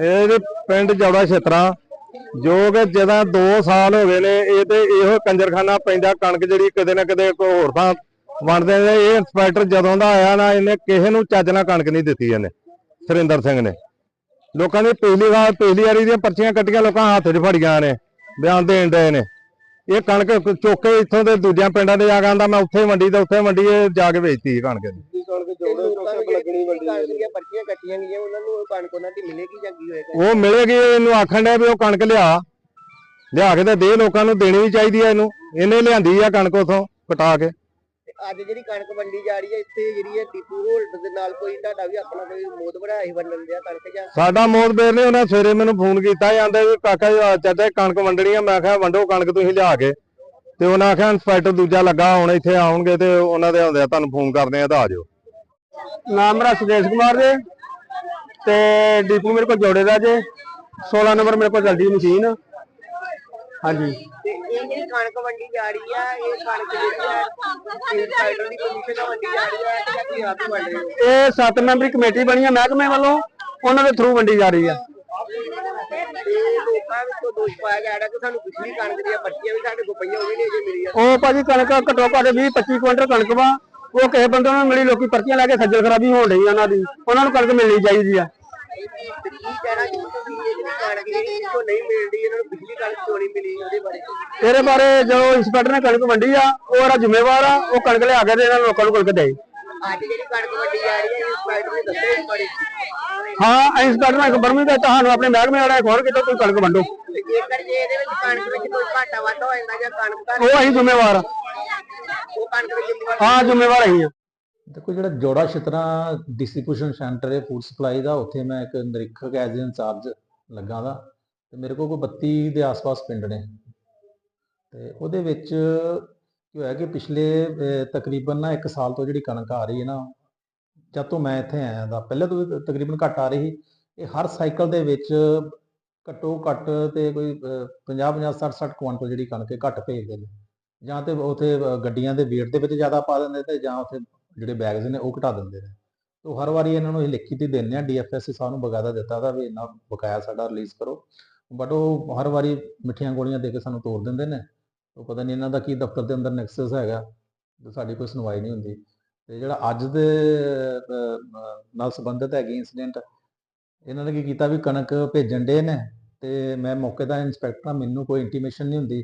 ਇਹ ਜੀ ਪਿੰਡ ਜੌੜਾ ਛੇਤਰਾ, ਜੋ ਕਿ ਜਦੋਂ 2 ਸਾਲ ਹੋ ਗਏ ਨੇ, ਇਹ ਤੇ ਇਹੋ ਕੰਜਰਖਾਨਾ ਪੈਂਦਾ, ਕਣਕ ਜਿਹੜੀ ਕਿਤੇ ਨਾ ਕਿਤੇ ਕੋਈ ਹੋਰ ਥਾਂ ਵੰਡਦੇ ਨੇ, ਇਹ ਇੰਸਪੈਕਟਰ ਜਦੋਂ ਦਾ ਆਇਆ ਨਾ, ਇਹਨੇ ਕਿਸੇ ਨੂੰ ਚੱਜ ਨਾਲ ਕਣਕ ਨਹੀਂ ਦਿੱਤੀ ਇਹਨੇ, ਸੁਰਿੰਦਰ ਸਿੰਘ ਨੇ। ਲੋਕਾਂ ਦੀ ਪਿਛਲੀ ਵਾਰ ਪਿਛਲੀ ਵਾਰੀ ਦੀਆਂ ਪਰਚੀਆਂ ਕੱਟੀਆਂ, ਲੋਕਾਂ ਹੱਥ 'ਚ ਫੜੀਆਂ ਨੇ, ਬਿਆਨ ਦੇਣ ਦੇ ਨੇ। ਇਹ ਕਣਕ ਚੁੱਕ ਇੱਥੋਂ ਦੇ ਦੂਜਿਆਂ ਪਿੰਡਾਂ ਦੇ ਜਾ ਕੇ ਆਂਦਾ, ਮੈਂ ਉੱਥੇ ਮੰਡੀ ਤੇ ਉੱਥੇ ਮੰਡੀ ਜਾ ਕੇ ਵੇਚਤੀ ਕਣਕ ਦੀ ਕਣਕ ਜੋੜੇ ਚੋਕੇ ਲੱਗਣੀ ਮੰਡੀ ਦੀਆਂ ਪਰਚੀਆਂ ਕੱਟੀਆਂ ਗਈਆਂ ਉਹਨਾਂ ਨੂੰ ਉਹ ਕਣਕ ਉਹਨਾਂ ਦੀ ਮਿਲੇਗੀ ਜਾਂ ਕੀ ਹੋਏਗਾ? ਉਹ ਮਿਲੇਗੀ ਇਹਨੂੰ ਆਖਣ ਡਿਆ ਵੀ ਉਹ ਕਣਕ ਲਿਆ। ਲਿਆ ਕੇ ਤੇ ਦੇ ਲੋਕਾਂ ਨੂੰ ਦੇਣੀ ਵੀ ਚਾਹੀਦੀ ਆ ਇਹਨੂੰ। ਇਹਨੇ ਲਿਆਂਦੀ ਆ ਕਣਕ ਉਥੋਂ ਕਟਾ ਕੇ। ਤੇ ਅੱਜ ਜਿਹੜੀ ਕਣਕ ਵੰਡੀ ਜਾ ਰਹੀ ਹੈ ਇੱਥੇ ਜਿਹੜੀ ਹੈ ਟੀਪੂ ਹੋਲਡ ਦੇ ਨਾਲ ਕੋਈ ਤੁਹਾਡਾ ਵੀ ਆਪਣਾ ਕੋਈ ਮੋਦ ਬਣਾਇਆ ਸੀ ਵੰਡਣ ਦਿਆ ਕਣਕ ਜਾਂ? ਸਾਡਾ ਮੋਦਬੇਰ ਨੇ ਉਹਨਾਂ ਸਵੇਰੇ ਮੈਨੂੰ ਫੋਨ ਕੀਤਾ ਜਾਂਦੇ ਵੀ ਕਾਕਾ ਜੀ ਆ ਚਾਚਾ ਕਣਕ ਵੰਡਣੀ ਆ। ਮੈਂ ਕਿਹਾ ਵੰਡੋ ਕਣਕ ਤੁਸੀਂ ਲਿਆ ਕੇ। ਤੇ ਉਹਨਾਂ ਆਖਿਆ ਇੰਸਪੈਕਟਰ ਦੂਜਾ ਲੱਗਾ ਹੁਣ ਇੱਥੇ ਆਉਣਗੇ ਤੇ ਉਹਨਾਂ ਦੇ ਆਉਂਦੇ ਆ ਤੁਹਾਨੂੰ ਫੋਨ ਕਰਦੇ ਆ ਤਾਂ ਆ ਜਾਓ। ਨਾਮ ਮੇਰਾ ਸੁਦੇਸ਼ ਕੁਮਾਰ ਜੀ ਤੇ ਡੀਪੂ ਮੇਰੇ ਕੋਲ ਜੋੜੇ ਦਾ ਜੇ। 16 ਨੰਬਰ ਮੇਰੇ ਕੋਲ ਚੱਲਦੀ ਮਸ਼ੀਨ। ਹਾਂਜੀ। ਤੇ ਇਹ ਜਿਹੜੀ ਕਣਕ ਵੰਡੀ ਜਾ ਰਹੀ ਆ ਇਹ ਕਣਕ ਜਿਹੜੀ ਹੈ ਇੰਸਪੈਕਟਰ ਦੀ ਕਮਿਸ਼ਨ ਨਾਲ ਵੰਡੀ ਜਾ ਰਹੀ ਹੈ ਜਾਂ ਤੁਸੀਂ ਆਪ ਹੀ ਵੰਡ ਰਹੇ ਹੋ ਇਹ 7 ਮੈਂਬਰੀ ਕਮੇਟੀ ਬਣੀ ਹੈ ਮਹਿਕਮੇ ਵੱਲੋਂ ਉਹਨਾਂ ਦੇ ਥਰੂ ਵੰਡੀ ਜਾ ਰਹੀ ਆ। ਤੇ ਲੋਕਾਂ ਵਿੱਚੋਂ ਦੋਸ਼ ਪਾਇਆ ਗਿਆ ਹੈ ਕਿ ਸਾਨੂੰ ਪਿਛਲੀ ਕਣਕ ਦੀਆਂ ਪਰਚੀਆਂ ਵੀ ਸਾਡੇ ਕੋਲ ਪਈਆਂ ਉਹ ਵੀ ਨਹੀਂ ਅਜੇ ਮਿਲੀਆਂ। ਉਹ ਭਾਜੀ ਕਣਕ ਘੱਟੋ ਘੱਟ 20 25 ਕੁਇੰਟਲ ਕਣਕ ਵਾ। ਉਹ ਕਿਸੇ ਬੰਦੇ ਨੂੰ ਮਿਲੀ ਲੋਕੀ ਪਰਚੀਆਂ ਲੈ ਕੇ ਖੱਜਲ ਖਰਾਬੀ ਹੋਣ ਡਈ ਆ ਉਹਨਾਂ ਦੀ। ਉਹਨਾਂ ਨੂੰ ਕਣਕ ਮਿਲਣੀ ਚਾਹੀਦੀ ਆ। ਤੇ ਕੀ ਕਹਿਣਾ ਜੀ ਤੁਸੀਂ ਇਹ ਜਿਹੜੀ ਕਣਕ ਜਿਹੜੀ ਇੱਥੋਂ ਨਹੀਂ ਮਿਲਦੀ ਇਹਨਾਂ ਨੂੰ ਪਿਛਲੀ ਕਣਕ ਕਿਉਂ ਨਹੀਂ ਮਿਲੀ ਉਹਦੇ ਬਾਰੇ ਇਹਦੇ ਬਾਰੇ ਜੋ ਇੰਸਪੈਕਟਰ ਨੇ ਕਣਕ ਵੰਡੀ ਆ ਉਹ ਇਹਦਾ ਜ਼ਿੰਮੇਵਾਰ ਆ ਉਹ ਕਣਕ ਲਿਆ ਕੇ ਦੇ ਇਹਨਾਂ ਲੋਕਾਂ ਨੂੰ ਕਣਕ ਦੇ ਅੱਜ ਜਿਹੜੀ ਕਣਕ ਵੰਡੀ ਜਾ ਰਹੀ ਹੈ ਇੰਸਪੈਕਟਰ ਨੇ ਦੱਸਿਆ ਇਸ ਬਾਰੇ ਹਾਂ ਇੰਸਪੈਕਟਰ ਨੇ ਬਰਮੀ ਦਾ ਤੁਹਾਨੂੰ ਆਪਣੇ ਮਹਿਕਮੇ ਵਾਲਾ ਖੋਲ ਕੇ ਤੇ ਕੋਈ ਕਣਕ ਵੰਡੋ। ਜੇਕਰ ਜੇ ਇਹਦੇ ਵਿੱਚ ਕਣਕ ਵਿੱਚ ਕੋਈ ਘਾਟਾ ਵਾਧਾ ਹੋ ਜਾਂਦਾ ਜਾਂ ਕਣਕ ਦਾ ਉਹ ਅਸੀਂ ਜ਼ਿੰਮੇਵਾਰ ਆ ਉਹ ਕਣਕ ਵਿੱਚ ਜ਼ਿੰਮੇਵਾਰ ਹਾਂ, ਜ਼ਿੰਮੇਵਾਰ ਅਸੀਂ ਆ। ਦੇਖੋ ਜਿਹੜਾ ਜੋੜਾ ਛਿਤਰਾ ਡਿਸਟ੍ਰੀਬਿਊਸ਼ਨ ਸੈਂਟਰ ਹੈ ਫੂਡ ਸਪਲਾਈ ਦਾ, ਉੱਥੇ ਮੈਂ ਇੱਕ ਨਿਰੀਖਕ ਐਜ਼ ਇੰਚਾਰਜ ਲੱਗਾ ਦਾ ਤੇ ਮੇਰੇ ਕੋਲ ਕੋਈ 32 ਦੇ ਆਸ-ਪਾਸ ਪਿੰਡ ਨੇ। ਤੇ ਉਹਦੇ ਵਿੱਚ ਕੀ ਹੋਇਆ ਕਿ ਪਿਛਲੇ ਤਕਰੀਬਨ ਨਾ 1 ਸਾਲ ਤੋਂ ਜਿਹੜੀ ਕਣਕ ਆ ਰਹੀ ਹੈ ਨਾ, ਜਦ ਤੋਂ ਮੈਂ ਇੱਥੇ ਆਇਆ ਦਾ ਪਹਿਲੇ ਤੋਂ ਵੀ ਤਕਰੀਬਨ ਘੱਟ ਆ ਰਹੀ ਇਹ ਹਰ ਸਾਈਕਲ ਦੇ ਵਿੱਚ ਘੱਟੋ ਘੱਟ ਤੇ ਕੋਈ 50 50 60 60 ਕੁਇੰਟਲ ਜਿਹੜੀ ਕਣਕ ਹੈ, ਘੱਟ ਭੇਜਦੇ ਨੇ। ਜਾਂ ਤੇ ਉਥੇ ਗੱਡੀਆਂ ਦੇ weight ਦੇ ਵਿੱਚ ਜ਼ਿਆਦਾ ਪਾ ਦਿੰਦੇ ਤੇ ਜਾਂ ਉਥੇ ਜਿਹੜੇ ਬੈਗਸ ਨੇ ਉਹ ਘਟਾ ਦਿੰਦੇ ਨੇ। ਤੋ ਹਰ ਵਾਰੀ ਇਹਨਾਂ ਨੂੰ ਇਹ ਲਿਖੀ ਤੇ ਦਿੰਦੇ ਆ ਡੀਐਫਐਸ ਸਾਹਿਬ ਨੂੰ ਬਕਾਇਦਾ ਦਿੱਤਾ ਦਾ ਵੀ ਇੰਨਾ ਬਕਾਇਆ ਸਾਡਾ ਰਿਲੀਜ਼ ਕਰੋ। ਬਟ ਉਹ ਹਰ ਵਾਰੀ ਮਿੱਠੀਆਂ ਗੋਲੀਆਂ ਦੇ ਕੇ ਸਾਨੂੰ ਤੋੜ ਦਿੰਦੇ ਨੇ। ਉਹ ਪਤਾ ਨਹੀਂ ਇਹਨਾਂ ਦਾ ਕੀ ਦਫ਼ਤਰ ਦੇ ਅੰਦਰ ਨੈਕਸਸ ਹੈਗਾ, ਤੇ ਸਾਡੀ ਕੋਈ ਸੁਣਵਾਈ ਨਹੀਂ ਹੁੰਦੀ। ਤੇ ਜਿਹੜਾ ਅੱਜ ਦੇ ਨਾਲ ਸੰਬੰਧਿਤ ਹੈਗੀ ਇਨਸੀਡੈਂਟ ਇਹਨਾਂ ਨੇ ਕੀ ਕੀਤਾ ਵੀ ਕਣਕ ਭੇਜਣ ਦੇ ਨੇ, ਤੇ ਮੈਂ ਮੌਕੇ ਦਾ ਇੰਸਪੈਕਟਰ ਮੈਨੂੰ ਕੋਈ ਇੰਟੀਮੇਸ਼ਨ ਨਹੀਂ ਹੁੰਦੀ।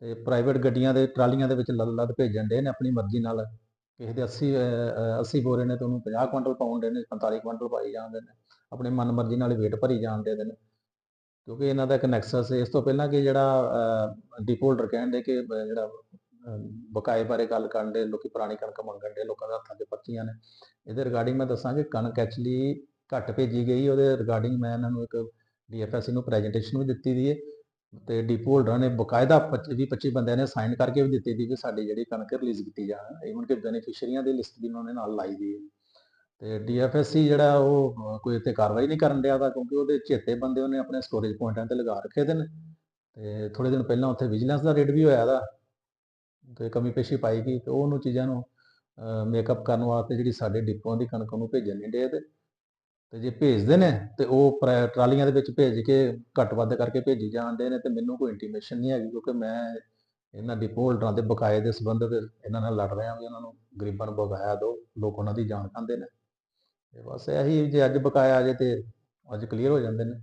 ਤੇ ਪ੍ਰਾਈਵੇਟ ਗੱਡੀਆਂ ਦੇ ਟਰਾਲੀਆਂ ਦੇ ਵਿੱਚ ਲੱਦ ਲੱਦ ਭੇਜਣ ਦੇ ਨੇ ਆਪਣੀ ਮਰਜ਼ੀ ਨਾਲ। ਕਿਸੇ ਦੇ 80 ਅਹ, 80 ਬੋਰੇ ਨੇ ਤੇ ਉਹਨੂੰ 50 ਕੁਇੰਟਲ ਪਾਉਣ ਦੇ ਨੇ 45 ਕੁਇੰਟਲ ਪਾਈ ਜਾਂਦੇ ਨੇ। ਆਪਣੀ ਮਨਮਰਜ਼ੀ ਨਾਲ ਵੇਟ ਭਰੀ ਜਾਂਦੇ ਨੇ। ਕਿਉਂਕਿ ਇਹਨਾਂ ਦਾ ਇੱਕ ਨੈਕਸਸ ਹੈ ਇਸ ਤੋਂ ਪਹਿਲਾਂ ਕਿ ਜਿਹੜਾ ਡਿਪੋਲਡਰ ਕਹਿੰਦੇ ਕਿ ਜਿਹੜਾ ਬਕਾਏ ਬਾਰੇ ਗੱਲ ਕਰਨ ਦੇ ਲੋਕੀ ਪੁਰਾਣੀ ਕਣਕ ਮੰਗਣ ਦੇ ਲੋਕਾਂ ਦੇ ਹੱਥਾਂ 'ਚ ਪਰਚੀਆਂ ਨੇ। ਇਹਦੇ ਰਿਗਾਰਡਿੰਗ ਮੈਂ ਦੱਸਾਂ ਕਿ ਕਣਕ ਐਕਚੁਅਲੀ ਘੱਟ ਭੇਜੀ ਗਈ। ਉਹਦੇ ਰਿਗਾਰਡਿੰਗ ਮੈਂ ਇਹਨਾਂ ਨੂੰ ਇੱਕ ਡੀਐਫਐਸਸੀ ਨੂੰ ਪ੍ਰੈਜੈਂਟੇਸ਼ਨ ਵੀ ਦਿੱਤੀ ਦੀ ਹੈ ਤੇ ਡੀਪੂ ਹੋਲਡਰਾਂ ਨੇ ਬਕਾਇਦਾ 25 25 ਬੰਦਿਆਂ ਨੇ ਸਾਈਨ ਕਰਕੇ ਵੀ ਦਿੱਤੀ ਦੀ ਕਿ ਸਾਡੀ ਜਿਹੜੀ ਕਣਕ ਰਿਲੀਜ਼ ਕੀਤੀ ਜਾਣ। ਇਵਨ ਕਿ ਬੈਨੀਫੀਸ਼ੀਅਰੀਆਂ ਦੀ ਲਿਸਟ ਵੀ ਉਹਨਾਂ ਨੇ ਨਾਲ ਲਾਈ ਦੀ ਹੈ। ਤੇ ਡੀਐਫਐਸਸੀ ਜਿਹੜਾ ਉਹ ਕੋਈ ਇੱਥੇ ਕਾਰਵਾਈ ਨਹੀਂ ਕਰਨ ਡਿਆ ਦਾ ਕਿਉਂਕਿ ਉਹਦੇ ਚੇਤੇ ਬੰਦੇ ਉਹਨੇ ਆਪਣੇ ਸਟੋਰੇਜ ਪੁਆਇੰਟਾਂ ਤੇ ਲਗਾ ਰੱਖੇ ਦੇ ਨੇ। ਤੇ ਥੋੜੇ ਦਿਨ ਪਹਿਲਾਂ ਉੱਥੇ ਵਿਜੀਲੈਂਸ ਦਾ ਰੇਡ ਵੀ ਹੋਇਆ ਦਾ ਤੇ ਕਮੀ ਪੇਸ਼ੀ ਪਾਈ ਗਈ ਤੇ ਉਹਨੂੰ ਚੀਜ਼ਾਂ ਨੂੰ ਮੇਕਅਪ ਕਰਨ ਵਾਸਤੇ ਜਿਹੜੀ ਸਾਡੇ ਡਿਪੂਆਂ ਦੀ ਕਣਕ ਨੂੰ ਭੇਜਣ ਨਹੀਂ ਡੇ ਤੇ ਤੇ ਜੇ ਭੇਜਦੇ ਨੇ ਤੇ ਉਹ ਪ੍ਰਾ- ਟਰਾਲੀਆਂ ਦੇ ਵਿੱਚ ਭੇਜ ਕੇ ਘੱਟ ਵੱਧ ਕਰਕੇ ਭੇਜੀ ਜਾਂਦੇ ਨੇ ਤੇ ਮੈਨੂੰ ਕੋਈ ਇੰਟੀਮੇਸ਼ਨ ਨਹੀਂ ਹੈਗੀ ਕਿਉਂਕਿ ਮੈਂ ਇਹਨਾਂ ਡਿਪੋ ਹੋਲਡਰਾਂ ਦੇ ਬਕਾਏ ਦੇ ਸੰਬੰਧ ਤੇ ਇਹਨਾਂ ਨਾਲ ਲੜ ਰਿਹਾ ਵੀ ਉਹਨਾਂ ਨੂੰ ਗਰੀਬਾਂ ਨੂੰ ਬਕਾਇਆ ਦਿਓ, ਲੋਕ ਉਹਨਾਂ ਦੀ ਜਾਨ ਖਾਂਦੇ ਨੇ। ਤੇ ਬਸ ਇਹੀ ਜੇ ਅੱਜ ਬਕਾਇਆ ਆ ਜੇ ਤੇ ਅੱਜ ਕਲੀਅਰ ਹੋ ਜਾਂਦੇ ਨੇ।